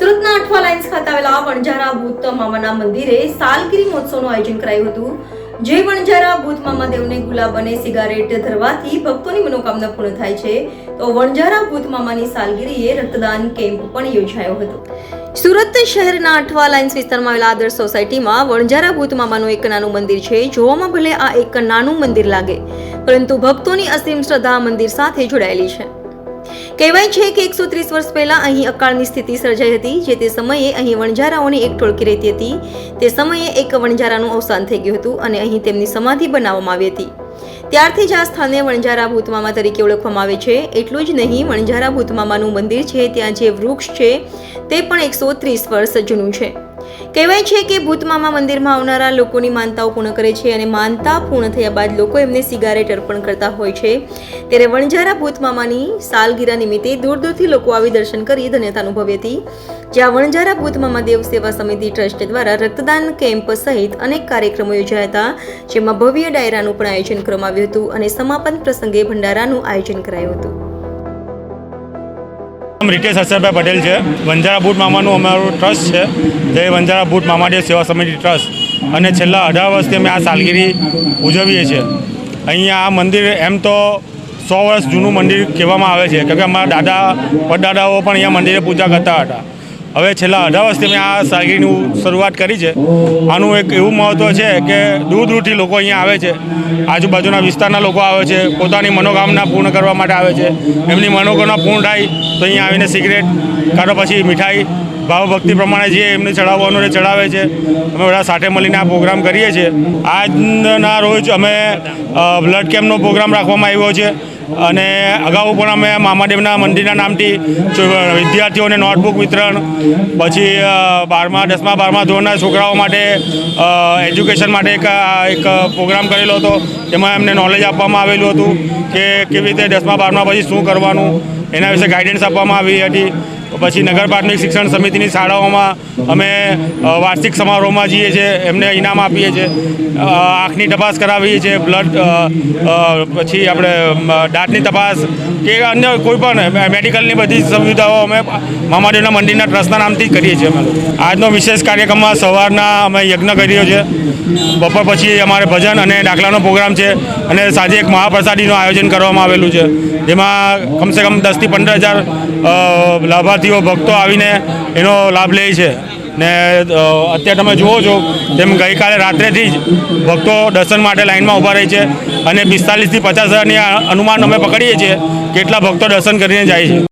સુરતના અઠવા લાઇન્સ ખાતે આવેલા વણઝારા ભૂત મામાના મંદિરે સાલગીરી મહોત્સવનું આયોજન કરાયું હતું. જે વણઝારા ભૂત મામા દેવને ગુલાબ અને સિગારેટ ધરવાથી ભક્તોની મનોકામના પૂર્ણ થાય છે. તો વણઝારા ભૂત મામાની સાલગીરીએ રક્તદાન કેમ્પ પણ યોજાયો હતો. સુરત શહેરના અઠવા લાઇન્સ વિસ્તારમાં આવેલા આદર્શ સોસાયટીમાં વણઝારા ભૂત મામાનું એક નાનું મંદિર છે. જોવામાં ભલે આ એક નાનું મંદિર લાગે, પરંતુ ભક્તોની અસીમ શ્રદ્ધા મંદિર સાથે જોડાયેલી છે. કહેવાય છે કે એકસો ત્રીસ વર્ષ પહેલા અહીં અકાળની સ્થિતિ સર્જાઈ હતી, જે તે સમયે અહીં વણઝારાઓની એક ટોળકી રહેતી હતી. તે સમયે એક વણઝારાનું અવસાન થઈ ગયું હતું અને અહીં તેમની સમાધિ બનાવવામાં આવી હતી. ત્યારથી જ આ સ્થાને વણઝારા ભૂતમામા તરીકે ઓળખવામાં આવે છે. એટલું જ નહીં, વણઝારા ભૂતમામાનું મંદિર છે, ત્યાં જે વૃક્ષ છે, તે પણ એકસો ત્રીસ વર્ષ જૂનું છે. કહેવાય છે કે ભૂતમામા મંદિરમાં આવનારા લોકોની માનતાઓ પૂર્ણ કરે છે અને માનતા પૂર્ણ થયા બાદ લોકો એમને સિગારેટ અર્પણ કરતા હોય છે. ત્યારે વણઝારા ભૂતમામાની સાલગીરા નિમિત્તે દૂર દૂરથી લોકો આવી દર્શન કરી ધન્યતા અનુભવી હતી. જ્યાં વણઝારા ભૂતમામા દેવ સેવા સમિતિ ટ્રસ્ટ દ્વારા રક્તદાન કેમ્પ સહિત અનેક કાર્યક્રમો યોજાયા હતા, જેમાં ભવ્ય ડાયરાનું પણ આયોજન કરવામાં આવ્યું હતું અને સમાપન પ્રસંગે ભંડારાનું આયોજન કરાયું હતું. રીટેશ હર્ષદભાઈ પટેલ છે. વંજારા બૂટ મામાનું અમારું ટ્રસ્ટ છે. જે વંજારા બૂટ મામાડીય સેવા સમિતિ ટ્રસ્ટ. અને છેલ્લા અઢાર વર્ષથી અમે આ સાલગીરી ઉજવીએ છીએ. અહીંયા આ મંદિર એમ તો સો વર્ષ જૂનું મંદિર કહેવામાં આવે છે. કેમકે અમારા દાદા, પરદાદાઓ પણ અહીંયા મંદિરે પૂજા કરતા હતા. હવે છેલ્લા અઢાર વર્ષથી મેં આ સાગીનું શરૂઆત કરી છે. આનું એક એવું મહત્ત્વ છે કે દૂર દૂરથી લોકો અહીંયા આવે છે. આજુબાજુના વિસ્તારના લોકો આવે છે, પોતાની મનોકામના પૂર્ણ કરવા માટે આવે છે. એમની મનોકામના પૂર્ણ થાય તો અહીંયા આવીને સિગરેટ કાં પછી મીઠાઈ ભાવ ભક્તિ પ્રમાણે જે એમને ચડાવવાનું એ ચડાવે છે, અમે બધા સાથે મળીને આ પ્રોગ્રામ કરીએ છીએ. આજના રોજ અમે બ્લડ કેમ્પનો પ્રોગ્રામ રાખવામાં આવ્યો છે અને અગાઉ પણ અમે મામાદેવના મંદિરના નામથી વિદ્યાર્થીઓને નોટબુક વિતરણ, પછી બારમા, દસમા, બારમા ધોરણના છોકરાઓ માટે એજ્યુકેશન માટે એક એક પ્રોગ્રામ કરેલો હતો. એમાં એમને નોલેજ આપવામાં આવેલું હતું કે કેવી રીતે દસમા, બારમા પછી શું કરવાનું, એના વિશે ગાઈડન્સ આપવામાં આવી હતી. પછી નગર પ્રાથમિક શિક્ષણ સમિતિની શાળાઓમાં અમે વાર્ષિક સમારોહમાં જઈએ છીએ એમને ઇનામ આપીએ છીએ. આંખની તપાસ કરાવીએ છીએ બ્લડ પછી આપણે દાંતની તપાસ કે અન્ય કોઈ પણ મેડિકલની બધી સુવિધાઓ અમે મામાદેવના મંદિરના ટ્રસ્ટના નામથી કરીએ છીએ અમે. આજનો વિશેષ કાર્યક્રમમાં સવારના અમે યજ્ઞ કર્યો છે બપોર પછી અમારે ભજન અને દાખલાનો પ્રોગ્રામ છે અને સાંજે એક મહાપ્રસાદીનું આયોજન કરવામાં આવેલું છે. જેમાં કમસે કમ દસથી પંદર હજાર અ, લાભાર્થીઓ ભક્તો આવીને એનો લાભ લે છે. ને અત્યારે તમે જુઓ છો તેમ ગઈકાલે રાત્રેથી જ ભક્તો દર્શન માટે લાઇનમાં ઊભા રહે છે અને પિસ્તાલીસથી પચાસ હજારની અનુમાન અમે પકડીએ છીએ કેટલા ભક્તો દર્શન કરીને જાય છે.